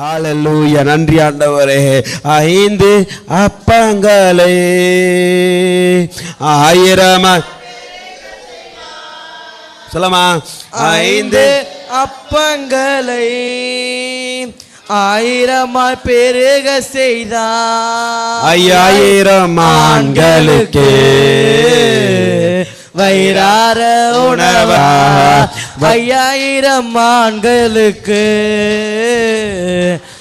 ஹalleluya. நன்றி ஆண்டவரே. ஐந்து அப்பங்களை ஆயிரம்? சொல்லமா? ஐந்து அப்பங்களை ஆயிரமாய் பெருக செய்தார். ஐயாயிரம் ஆண்களுக்கு வயிறார உணவா. ஐயாயிரம் ஆண்களுக்கு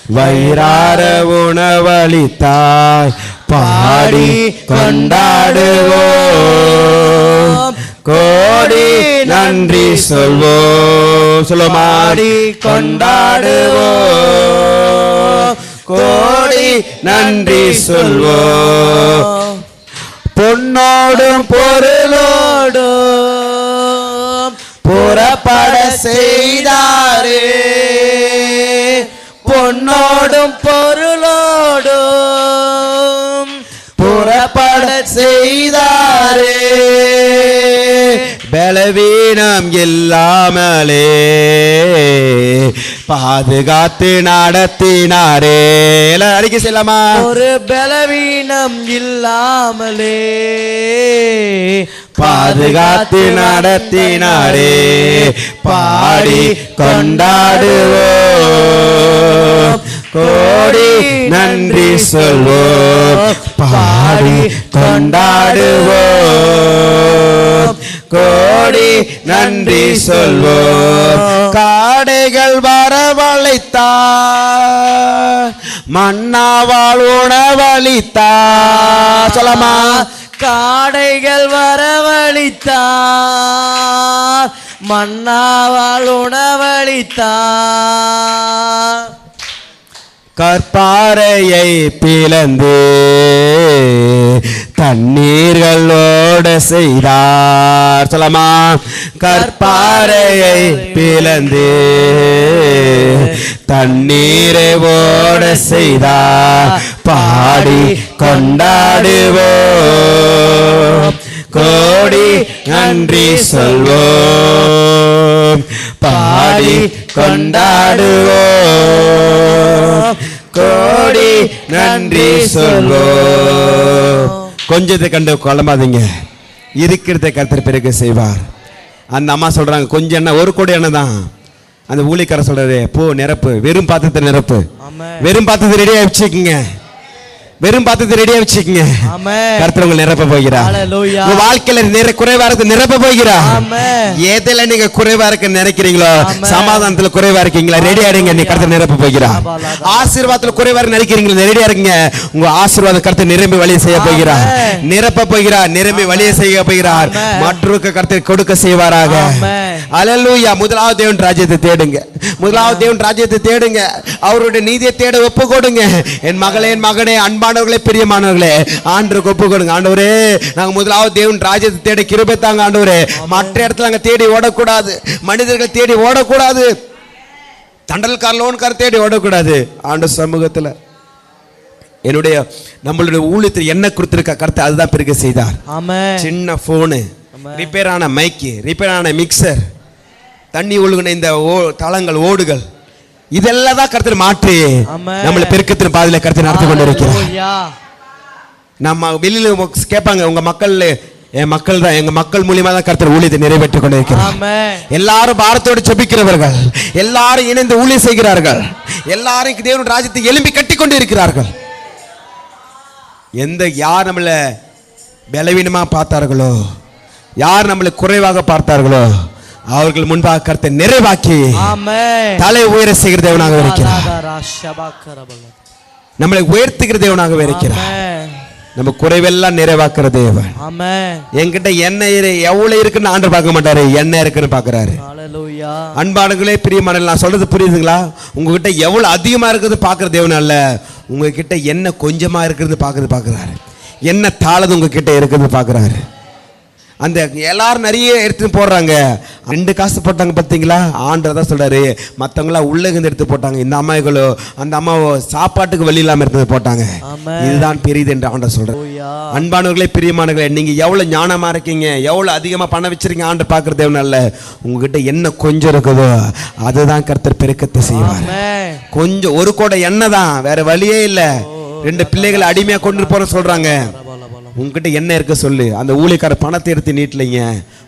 வயிறார உணவளித்தாய் பாடி கொண்டாடுவோம். கோடி நன்றி சொல்வோம். சொல்லுமாடி கொண்டாடுவோம். கோடி நன்றி சொல்வோம். பொன்னோடும் பொருளோடும் புறப்பட செய்தாரே. பொன்னோடும் பொருளோடும் புறப்பட செய்தாரே. பலவீனம் இல்லாமலே பாதுகாத்து நடத்தினாரே. அறிக்கை செல்லாமா ஒரு பலவீனம் இல்லாமலே. பாதுகாத்து நடத்தினாரே. பாடி கொண்டாடுவோம். கோடி நன்றி சொல்வோம். பாடி கொண்டாடுவோம். கோடி நன்றி சொல்வோம். காடைகள் வரவழைத்தார். மன்னாவால் உணவளித்தார். சொல்லமா காடைகள் வரவழித்தார். மன்னாவால் உணவளித்தார். கற்பாறையை பிளந்து தண்ணீர்களோட செய்தார். சொல்லமா கற்பாறையை பிளந்து கண்ணீரை ஓட செய்தா? பாடி கொண்டாடுவோ? கோடி நன்றி சொல்வோம் பாடி கொண்டாடுவோ? கோடி நன்றி சொல்வோம் கொஞ்சத்தை கண்டு குழம்பாதீங்க. இருக்கிறத கருத்தர் பிறகு செய்வார். அந்த அம்மா சொல்றாங்க கொஞ்சம் என்ன? ஒரு கோடி என்னதான் தான். அந்த ஊழிக்கார சொல்றாரு போ நிரப்பு. வெறும் பாத்திரத்தை நிரப்பு. வெறும் பாத்திரத்தை ரெடியா வச்சுக்கோங்க. வெறும் பாத்திரத்தை ரெடியா வச்சுக்கோங்க ஆமென். கர்த்தர் உங்களை நிரப்ப போகிறார். உங்க வாழ்க்கையில நிற குறைவா இருக்கு நிரப்ப போகிறார். எதுல நீங்க குறைவா இருக்க நினைக்கிறீங்களோ. சமாதானத்துல குறைவா இருக்கீங்களா ரெடி ஆடுங்க நீ கருத்து நிரப்ப போகிறார். ஆசீர்வாதத்துல குறைவா நினைக்கிறீங்களா ரெடியா இருக்கீங்க உங்க ஆசீர்வாத கருத்து நிரம்பி வழிய செய்ய போகிறார் ஆமென். நிரப்ப போகிறார் நிரம்பி வழிய செய்ய போகிறார். மற்றொருக்கு கருத்தை கொடுக்க செய்வாராக. அலலூயா முதலாவது தேவன் ராஜ்யத்தை தேடுங்க முதலாவது தேவன் ராஜ்யத்தை தேடுங்க அவருடைய நீதியை தேட ஒப்பு கொடுங்க என் மகளே என் மகனே அன்பானவர்களே பிரியமானவர்களே ஆண்டருக்கு ஒப்பு கொடுங்க. ஆண்டவரே நாங்க முதலாவது தேவன் ராஜ்யத்தை தேட கிருபை தாங்க ஆண்டவரே. மற்ற இடத்துல நாங்க தேடி ஓடக்கூடாது. மனிதர்கள் தேடி ஓடக்கூடாது. தண்டல்கார் லோன்கார் தேடி ஓடக்கூடாது. ஆண்டு சமூகத்துல என்னுடைய நம்மளுடைய ஊழியத்தில் என்ன கொடுத்திருக்க கருத்தை அதுதான் பிறகு செய்தார். சின்ன ஃபோனு ரிப்பேர் ஆன மைக்கு ரிப்பேர் ஆன மிக்சர் தண்ணி ஒழுகுன இந்த ஓ தளங்கள் ஓடுகள். இதெல்லாம் தான் கருத்து மாற்றி. நம்மளை பெருக்கத்தின் பாதையில கருத்து நடத்தி கொண்டு இருக்கிறார் Hallelujah. நம்ம வெளியில கேட்பாங்க உங்க மக்கள் என் மக்கள் தான் எங்க மக்கள் மூலியமா தான் கருத்தர் ஊழியத்தை நிறைவேற்றிக் கொண்டு இருக்கிறார் ஆமென் எல்லாரும் பாரத்தோடு ஜெபிக்கிறவர்கள் எல்லாரும் இணைந்து ஊழியம் செய்கிறார்கள் எல்லாரும் தேவனுடைய ராஜ்யத்தை எலும்பி கட்டி கொண்டு இருக்கிறார்கள் எந்த யார் நம்மளை பலவீனமா பார்த்தார்களோ யார் நம்மளை குறைவாக பார்த்தார்களோ அவர்கள் முன்பாக கருத்தை நிறைவாக்கி தலை உயர செய்கிற தேவனாக இருக்கிறார். நம்மளை உயர்த்துகிற தேவனாக இருக்கிறார். நம்ம குறைவெல்லாம் நிறைவாக்குற தேவன். என்கிட்ட எண்ணெய் இரு- எவ்வளவு இருக்குன்னு ஆண்டர் பார்க்க மாட்டாரு. எண்ணெய் இருக்குன்னு ஹalleluya. அன்பானங்களே பிரியமான நான் சொல்றது புரியுதுங்களா? உங்ககிட்ட எவ்வளவு அதிகமா இருக்குது பார்க்குற தேவன் அல்ல. உங்ககிட்ட என்ன கொஞ்சமா இருக்கிறது பார்க்கறது பார்க்கறாரு. என்ன தாளது உங்ககிட்ட இருக்குது பார்க்கறாரு. அந்த எல்லாரும் நிறைய எடுத்து போடுறாங்க. ரெண்டு காசு போட்டாங்க பார்த்தீங்களா ஆண்டவர் தான் சொல்றாரு மற்றவங்களாம் உள்ளேருந்து எடுத்து போட்டாங்க. இந்த அம்மாக்களோ அந்த அம்மாவோ சாப்பாட்டுக்கு வழி இல்லாமல் எடுத்து போட்டாங்க. இதுதான் பெரியது என்று சொல்றாரு. ஹalleluya அன்பானவர்களே பிரியமானவர்களே நீங்க எவ்வளவு ஞானமா இருக்கீங்க? எவ்வளவு அதிகமா பணம் வச்சிருக்கீங்க? ஆண்டு பார்க்கறது அல்ல. உங்ககிட்ட என்ன கொஞ்சம் இருக்குதோ அதுதான் கர்த்தர் பெருக்கத்தை செய்வார். கொஞ்சம் ஒரு கோடை எண்ணெய் தான் வேற வழியே இல்ல. ரெண்டு பிள்ளைகளை அடிமையா கொண்டு போற சொல்றாங்க. உங்ககிட்ட என்ன இருக்க சொல்லு. அந்த ஊழியக்கார பணத்தை எடுத்து நீட்டலைங்க.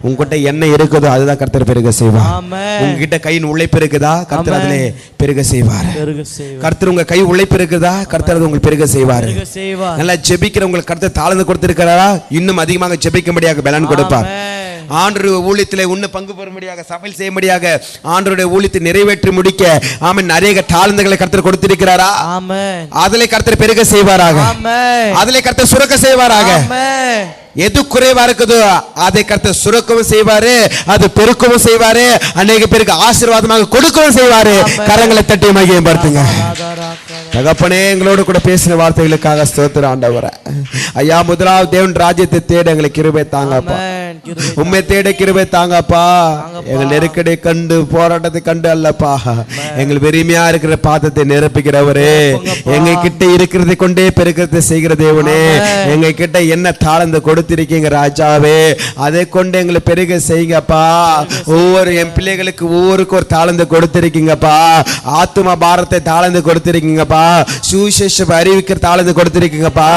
உங்ககிட்ட என்ன இருக்குதோ அதுதான் கர்த்தர் பெருக செய்வார். உங்ககிட்ட கையின் உழைப்பு இருக்குதா? கர்த்தர் அதிலே பெருக செய்வார். கர்த்தர் உங்க கை உழைப்பு இருக்குதா? கர்த்தர் அது உங்களுக்கு பெருக செய்வார். நல்லா ஜெபிக்கிற உங்களுக்கு கருத்தை தாழ்ந்து கொடுத்திருக்கிறாரா? இன்னும் அதிகமாக ஜெபிக்கும்படியாக பலன் கொடுப்பார். ஆண்டு ஊழியத்தில் உன்ன பங்கு பெறும்படியாக சமையல் செய்யும்படியாக ஆண்டருடைய ஊழியத்தை நிறைவேற்றி முடிக்க ஆமென் நிறைய தாழ்ந்துகளை கருத்தர் கொடுத்திருக்கிறாரா? அதிலே கருத்தர் பெருக செய்வாராக. அதிலே கருத்தர் சுரக்க செய்வாராக. எது குறைவா இருக்குதோ அதை கருத்தர் சுரக்கவும் செய்வாரு அது பெருக்கவும் செய்வாரு அநேக பேருக்கு ஆசீர்வாதமாக கொடுக்கவும் செய்வாரு. கரங்களை தட்டி மகியம் படுத்துங்க தகப்பனே எங்களோடு கூட பேசின வார்த்தைகளுக்காக ஸ்தோத்திரம் ஆண்டவரே. ஐயா முதலாவது தேவன் ராஜ்யத்தை தேட எங்களுக்கு கிருபை தாங்கப்பா. உண்மை தேட கிருபை தாங்கப்பா. எங்கள் நெருக்கடி கண்டு போராட்டத்தை கண்டு அல்லப்பா. எங்கள் வெறுமையா இருக்கிற பாதத்தை நிரப்புகிறவரே. எங்க கிட்ட இருக்கிறதை கொண்டே பெருக்கிறதை செய்கிற தேவனே. எங்க கிட்ட என்ன தாளந்து கொடுத்திருக்கீங்க ராஜாவே? அதை கொண்டு எங்களை பெருக செய்யுங்கப்பா. ஒவ்வொரு என் பிள்ளைகளுக்கு ஒவ்வொருக்கு ஒரு தாளந்து கொடுத்திருக்கீங்கப்பா. ஆத்தும பாரத்தை தாளந்து கொடுத்திருக்கீங்கப்பா. சுவிசேஷம் அறிவிக்கிற தாளந்து கொடுத்திருக்கீங்கப்பா.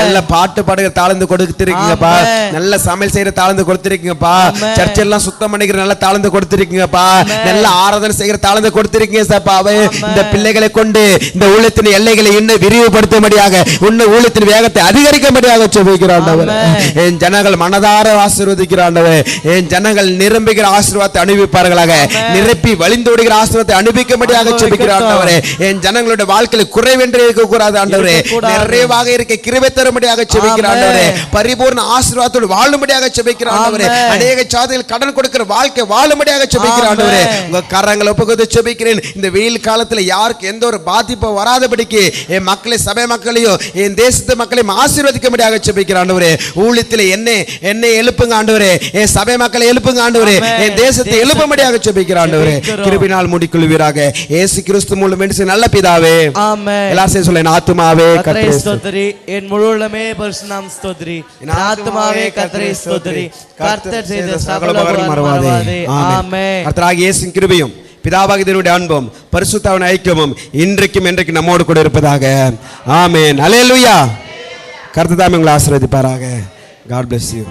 நல்ல பாட்டு பாடுகிற தாளந்து கொடுத்திருக்கீங்கப்பா. நல்ல சமையல் செய்யற தாளந்து கொடுத்திருக்கீங்கப்பா. சர்ச் எல்லாம் சுத்தம் பண்ணிக்கிற நல்ல தாளந்து கொடுத்திருக்கீங்கப்பா. நல்ல ஆராதனை செய்கிற தாளந்து கொடுத்திருக்கீங்க சப்பாவே இந்த பிள்ளைகளை கொண்டு இந்த ஊழியத்தின் எல்லைகளை இன்னும் விரிவுபடுத்தும்படியாக இன்னும் ஊழியத்தின் வேகத்தை அதிகரிக்கும்படியாக செபிக்கிறாண்டவர் என் ஜனங்கள் மனதார ஆசீர்வதிக்கிறாண்டவர் என் ஜனங்கள் நிரம்புகிற ஆசீர்வாதத்தை அனுபவிப்பார்களாக நிரப்பி வழிந்தோடுகிற ஆசீர்வாதத்தை அனுபவிக்கும்படியாக செபிக்கிறாண்டவரே என் ஜனங்களுடைய வாழ்க்கையில் குறைவென்று இருக்கக்கூடாது ஆண்டவரே. நிறைவாக இருக்க கிருபை தரும்படியாக செபிக்கிறாண்டவரே பரிபூர்ண ஆசீர்வாதத்தோடு வாழும்படியாக செபிக்கிறாண்டவரே ஆமென். அநேக சாதிகள் கடன் கொடுக்கிற வாழ்க்கை வாழும்படியாக செபிக்கிறாண்டவரே ஆமென். உங்க கரங்களை ஒப்புக்கொண்டு செபிக்கிறேன். இந்த வெயில் காலத்துல யாருக்கு எந்த ஒரு பாதிப்பு வராதபடிக்கு என் மக்களை சபை மக்களையும் என் தேசத்து மக்களையும் ஆசீர்வதிக்கும்படியாக செபிக்கிறாண்டவரே ஊழியத்தில் என்ன என்னை எழுப்புங்க ஆண்டவரே. என் சபை மக்களை எழுப்புங்க ஆண்டவரே. என் தேசத்தை எழுப்பும்படியாக செபிக்கிறாண்டவரே ஜெபிக்கிறோம். கிருபினால் முடிக்கொள்வீராக இயேசு கிறிஸ்து மூலம் நல்ல பிதாவே. ஆமென். எல்லாரும் சொல்ல ஆத்துமாவே கர்த்தரை கர்த்தரை. ஸ்தோத்திரி. என் முழு உள்ளமே பரிசுநாம் ஸ்தோத்திரி. என் ஆத்துமாவே கர்த்தரை ஸ்தோத்திரி. கர்த்தர் செய்த சகல உபகாரம் மறவாதே. இயேசுவின் கிருபையும் பிதாவாகிய தேவனுடைய அன்பும் பரிசுத்தாவின் ஐக்கியமும் இன்றைக்கும் என்றைக்கும் நம்மோடு கூட இருப்பதாக. ஆமென். அல்லேலூயா கர்த்தர் தாமே உங்களை ஆசீர்வதிப்பாராக. God bless you.